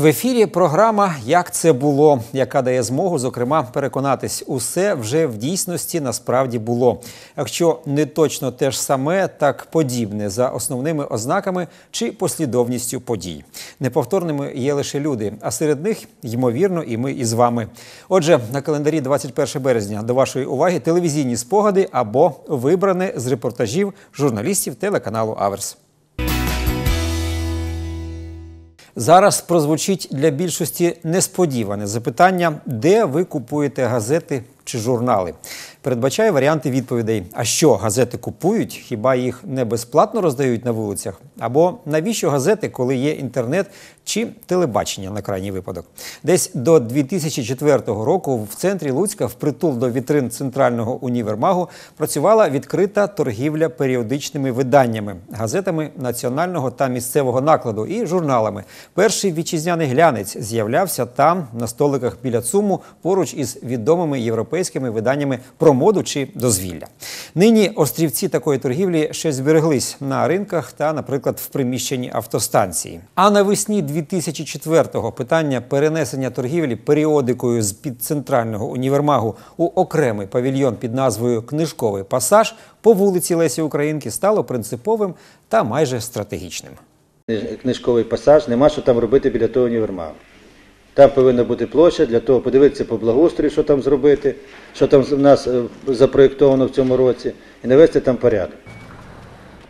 В ефірі програма Як це було, яка дає змогу, зокрема, переконатись, усе вже в дійсності насправді було. Якщо не точно те ж саме, так подібне за основними ознаками чи послідовністю подій. Неповторними є лише люди, а серед них, ймовірно, і ми із вами. Отже, на календарі 21 березня до вашої уваги телевізійні спогади або вибране з репортажів журналістів телеканалу Аверс. Зараз прозвучить для більшості несподіване запитання, де ви купуєте газети чи журнали. Передбачає варіанти відповідей: а що газети купують? Хіба їх не безплатно роздають на вулицях? Або навіщо газети, коли є інтернет чи телебачення на крайній випадок? Десь до 2004 року в центрі Луцька, впритул до вітрин центрального універмагу, працювала відкрита торгівля періодичними виданнями, газетами національного та місцевого накладу і журналами. Перший вітчизняний глянець з'являвся там на столиках біля ЦУМу поруч із відомими європейськими виданнями про моду чи дозвілля. Нині острівці такої торгівлі ще збереглись на ринках та, наприклад, в приміщенні автостанції. А навесні 2004-го питання перенесення торгівлі періодикою з під центрального універмагу у окремий павільйон під назвою Книжковий пасаж по вулиці Лесі Українки стало принциповим та майже стратегічним. книжковий пасаж, нема що там робити біля того універмагу. Там повинна бути площа для того, подивитися по благоустрою, що там зробити, що там в нас е, запроєктовано в цьому році, і навести там порядок.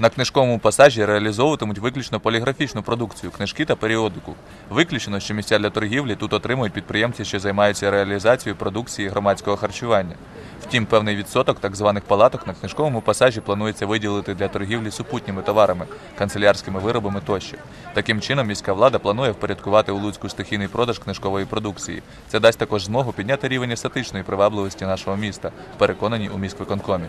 На книжковому пасажі реалізовуватимуть виключно поліграфічну продукцію, книжки та періодику. Виключено, що місця для торгівлі тут отримують підприємці, що займаються реалізацією продукції громадського харчування. Втім, певний відсоток так званих палаток на книжковому пасажі планується виділити для торгівлі супутніми товарами, канцелярськими виробами тощо. Таким чином, міська влада планує впорядкувати у Луцьку стихійний продаж книжкової продукції. Це дасть також змогу підняти рівень естетичної привабливості нашого міста, переконані у міськвиконкомі.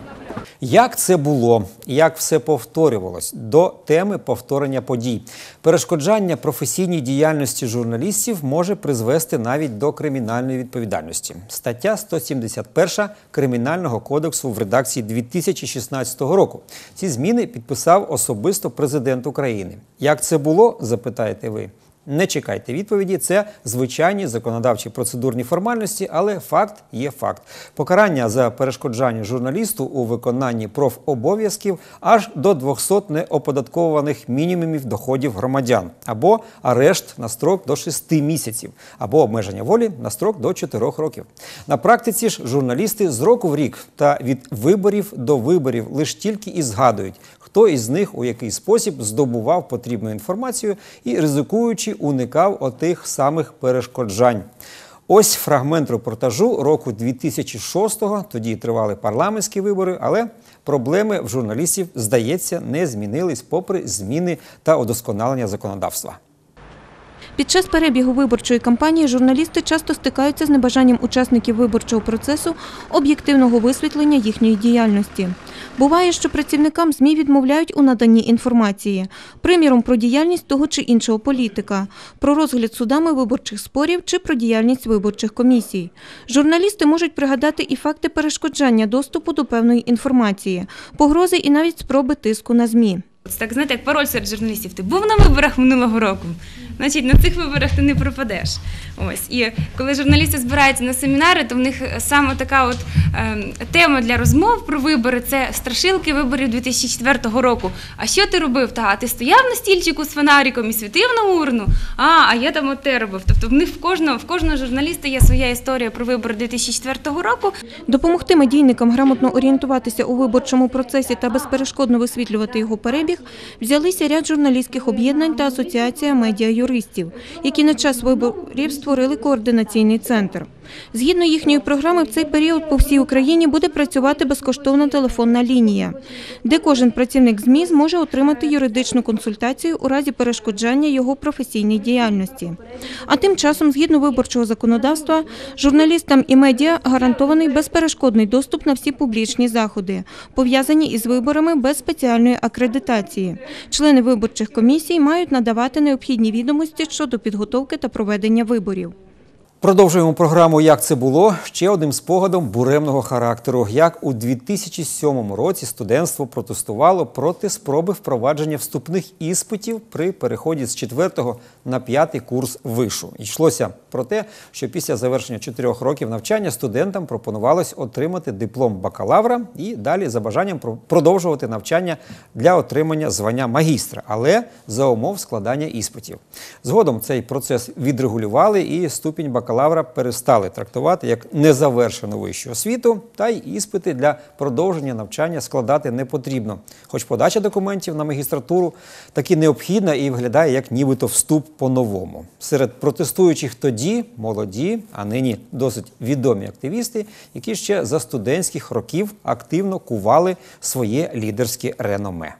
Як це було, як все повторювалось до теми повторення подій. Перешкоджання професійній діяльності журналістів може призвести навіть до кримінальної відповідальності. Стаття 171 Кримінального кодексу в редакції 2016 року. Ці зміни підписав особисто президент України. Як це було, запитаєте ви? Не чекайте відповіді. Це звичайні законодавчі процедурні формальності, але факт є факт. Покарання за перешкоджання журналісту у виконанні профобов'язків аж до 200 неоподатковуваних мінімумів доходів громадян, або арешт на строк до 6 місяців, або обмеження волі на строк до 4 років. На практиці ж журналісти з року в рік та від виборів до виборів лише тільки і згадують, хто із них у який спосіб здобував потрібну інформацію і ризикуючи уникав отих самих перешкоджань. Ось фрагмент репортажу року 2006-го. Тоді тривали парламентські вибори, але проблеми в журналістів, здається, не змінились попри зміни та удосконалення законодавства. Під час перебігу виборчої кампанії журналісти часто стикаються з небажанням учасників виборчого процесу об'єктивного висвітлення їхньої діяльності. Буває, що працівникам ЗМІ відмовляють у наданні інформації, приміром про діяльність того чи іншого політика, про розгляд судами виборчих спорів чи про діяльність виборчих комісій. Журналісти можуть пригадати і факти перешкоджання доступу до певної інформації, погрози і навіть спроби тиску на ЗМІ. Це так знаєте, як пароль серед журналістів. Ти був на виборах минулого року. Значить, на цих виборах ти не пропадеш. Ось і коли журналісти збираються на семінари, то в них саме така от е, тема для розмов про вибори це страшилки виборів 2004 року. А що ти робив? Та ти стояв на стільчику з фонариком і світив на урну. А, а я там от те робив. Тобто в них в кожного в кожного журналіста є своя історія про вибори 2004 року. Допомогти медійникам грамотно орієнтуватися у виборчому процесі та безперешкодно висвітлювати його перебіг взялися ряд журналістських об'єднань та асоціація медіа-юристів, які на час виборів створили координаційний центр. Згідно їхньої програми, в цей період по всій Україні буде працювати безкоштовна телефонна лінія, де кожен працівник ЗМІ зможе отримати юридичну консультацію у разі перешкоджання його професійній діяльності. А тим часом, згідно виборчого законодавства, журналістам і медіа гарантований безперешкодний доступ на всі публічні заходи, пов'язані із виборами без спеціальної акредитації. Члени виборчих комісій мають надавати необхідні відомості щодо підготовки та проведення виборів. Продовжуємо програму Як це було ще одним спогадом буремного характеру. Як у 2007 році студентство протестувало проти спроби впровадження вступних іспитів при переході з 4 на 5 курс вишу. Йшлося про те, що після завершення 4 років навчання студентам пропонувалось отримати диплом бакалавра і далі за бажанням про- продовжувати навчання для отримання звання магістра, але за умов складання іспитів. Згодом цей процес відрегулювали і ступінь бакалавра перестали трактувати як незавершену вищу освіту, та й іспити для продовження навчання складати не потрібно. Хоч подача документів на магістратуру таки необхідна і виглядає як нібито вступ по-новому. Серед протестуючих тоді молоді, а нині досить відомі активісти, які ще за студентських років активно кували своє лідерське реноме.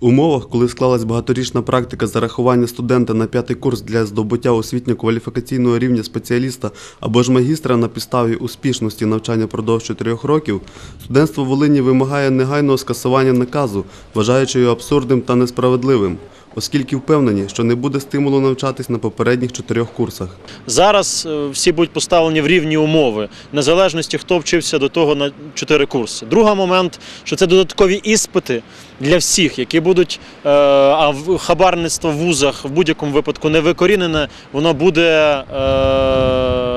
В умовах, коли склалась багаторічна практика зарахування студента на п'ятий курс для здобуття освітньо-кваліфікаційного рівня спеціаліста або ж магістра на підставі успішності навчання продовж чотирьох років, студентство Волині вимагає негайного скасування наказу, вважаючи його абсурдним та несправедливим, оскільки впевнені, що не буде стимулу навчатись на попередніх чотирьох курсах. Зараз е, всі будуть поставлені в рівні умови, незалежності, хто вчився до того на чотири курси. Другий момент, що це додаткові іспити для всіх, які будуть, е, а хабарництво в вузах в будь-якому випадку не викорінене, воно буде е,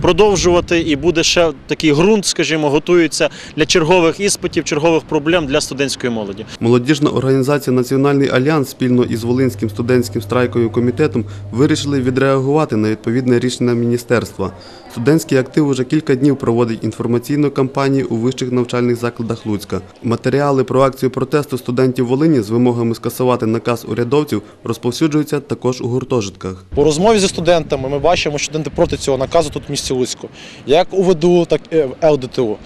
продовжувати і буде ще такий ґрунт, скажімо, готується для чергових іспитів, чергових проблем для студентської молоді. Молодіжна організація Національний альянс спільно із Волинським студентським страйковим комітетом вирішили відреагувати на відповідне рішення міністерства. Студентський актив уже кілька днів проводить інформаційну кампанію у вищих навчальних закладах Луцька. Матеріали про акцію протесту студентів Волині з вимогами скасувати наказ урядовців розповсюджуються також у гуртожитках. По розмові зі студентами ми бачимо, що студенти проти цього наказу тут в місті Луцьку, як у ВДУ, так і в ЛДТУ.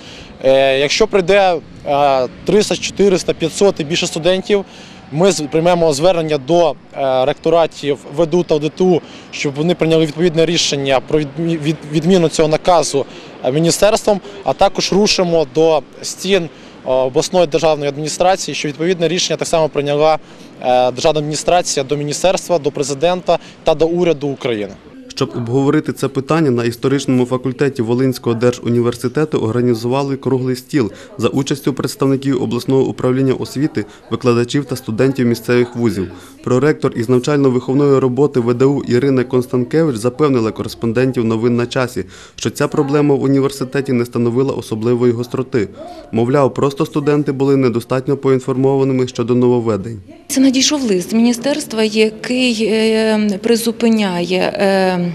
Е, Якщо прийде е, 300, 400, 500 і більше студентів, ми приймемо звернення до е, ректоратів ВДУ та ЛДТУ, щоб вони прийняли відповідне рішення про відмі- відміну цього наказу е, міністерством, а також рушимо до стін е, обласної державної адміністрації, що відповідне рішення так само прийняла державна адміністрація до міністерства, до президента та до уряду України. Щоб обговорити це питання на історичному факультеті Волинського держуніверситету організували круглий стіл за участю представників обласного управління освіти, викладачів та студентів місцевих вузів. Проректор із навчально-виховної роботи ВДУ Ірина Констанкевич запевнила кореспондентів новин на часі, що ця проблема в університеті не становила особливої гостроти. Мовляв, просто студенти були недостатньо поінформованими щодо нововведень. Це надійшов лист з міністерства, який е, призупиняє е,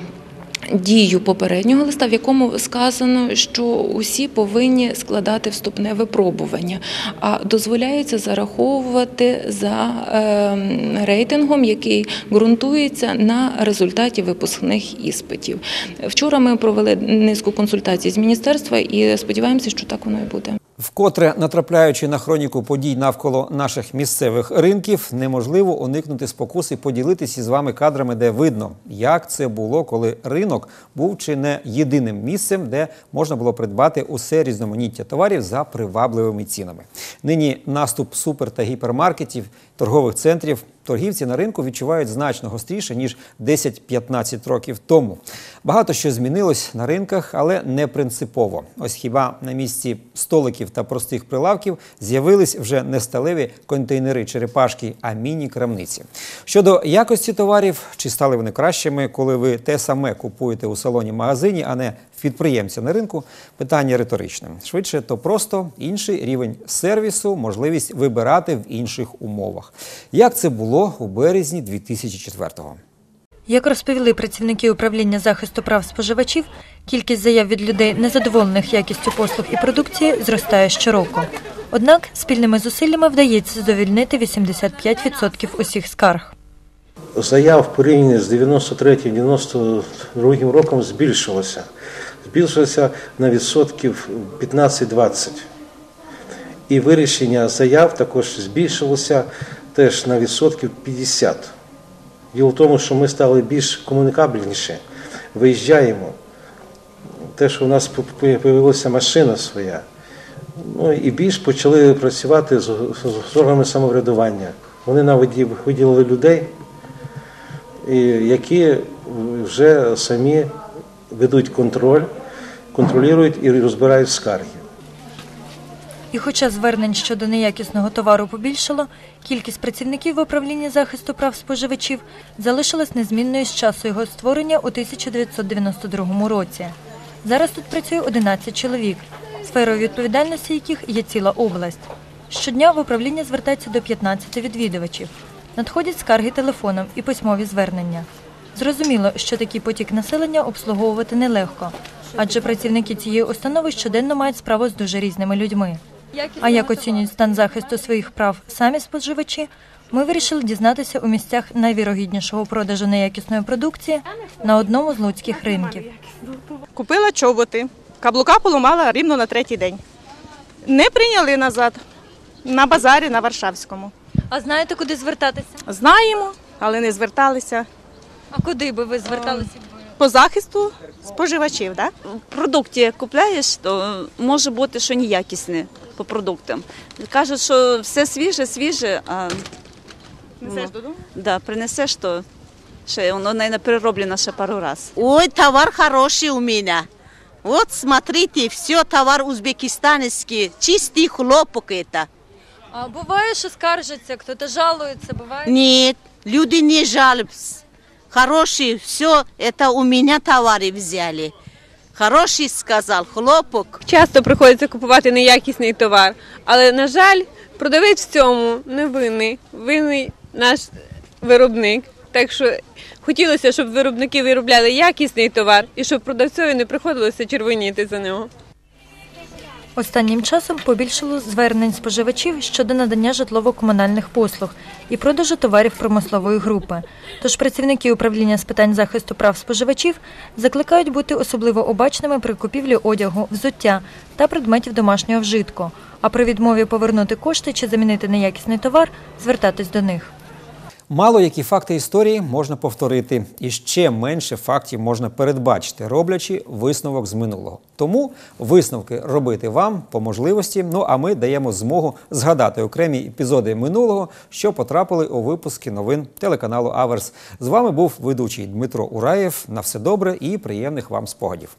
дію попереднього листа, в якому сказано, що усі повинні складати вступне випробування, а дозволяється зараховувати за е, рейтингом, який ґрунтується на результаті випускних іспитів. Вчора ми провели низку консультацій з міністерства і сподіваємося, що так воно і буде. Вкотре натрапляючи на хроніку подій навколо наших місцевих ринків, неможливо уникнути спокуси поділитися з вами кадрами, де видно, як це було, коли ринок був чи не єдиним місцем, де можна було придбати усе різноманіття товарів за привабливими цінами. Нині наступ супер та гіпермаркетів, торгових центрів. Торгівці на ринку відчувають значно гостріше ніж 10-15 років тому. Багато що змінилось на ринках, але не принципово. Ось хіба на місці столиків та простих прилавків з'явились вже не сталеві контейнери черепашки, а міні-крамниці. Щодо якості товарів, чи стали вони кращими, коли ви те саме купуєте у салоні магазині, а не підприємця на ринку, питання риторичне. Швидше то просто інший рівень сервісу, можливість вибирати в інших умовах. Як це було у березні 2004-го? Як розповіли працівники управління захисту прав споживачів, кількість заяв від людей, незадоволених якістю послуг і продукції, зростає щороку. Однак спільними зусиллями вдається задовільнити 85% усіх скарг. Заяв порівняно з 93-92 роком збільшилося. Збільшилося на відсотків 15-20. І вирішення заяв також збільшилося теж на відсотків 50. Діло в тому, що ми стали більш комунікабельніші, виїжджаємо. Те, що у нас з'явилася машина своя, ну і більш почали працювати з, органами самоврядування. Вони нам виді- виділили людей, які вже самі ведуть контроль, контролюють і розбирають скарги. І хоча звернень щодо неякісного товару побільшало, кількість працівників в управлінні захисту прав споживачів залишилась незмінною з часу його створення у 1992 році. Зараз тут працює 11 чоловік, сферою відповідальності яких є ціла область. Щодня в управління звертається до 15 відвідувачів. Надходять скарги телефоном і письмові звернення. Зрозуміло, що такий потік населення обслуговувати нелегко, адже працівники цієї установи щоденно мають справу з дуже різними людьми. А як оцінюють стан захисту своїх прав самі споживачі, ми вирішили дізнатися у місцях найвірогіднішого продажу неякісної продукції на одному з луцьких ринків. Купила чоботи, каблука поламала рівно на третій день. Не прийняли назад на базарі на Варшавському. А знаєте, куди звертатися? Знаємо, але не зверталися А куди би ви зверталися? по захисту споживачів. Да? продукті купляєш, то може бути, що неякісне по продуктам. Кажуть, що все свіже, свіже, а Несеш додому? да, принесеш, то ще воно не перероблено ще пару разів. Ой, товар хороший у меня. Вот смотрите, все товар узбекистанский, чистый хлопок это. А буває, що скаржаться, хтось жалується, буває. Нет, люди не жалуются. Хороший, все это у меня товары взяли. Хороший сказал, хлопок. Часто приходиться купувати неякісний товар, але на жаль, продавець в цьому не винний. Винний наш виробник. Так що хотілося, щоб виробники виробляли якісний товар і щоб продавцю не приходилося червоніти за нього. Останнім часом побільшало звернень споживачів щодо надання житлово-комунальних послуг і продажу товарів промислової групи. Тож працівники управління з питань захисту прав споживачів закликають бути особливо обачними при купівлі одягу, взуття та предметів домашнього вжитку. А при відмові повернути кошти чи замінити неякісний товар звертатись до них. Мало які факти історії можна повторити, і ще менше фактів можна передбачити, роблячи висновок з минулого. Тому висновки робити вам по можливості. Ну а ми даємо змогу згадати окремі епізоди минулого, що потрапили у випуски новин телеканалу Аверс. З вами був ведучий Дмитро Ураєв. На все добре і приємних вам спогадів.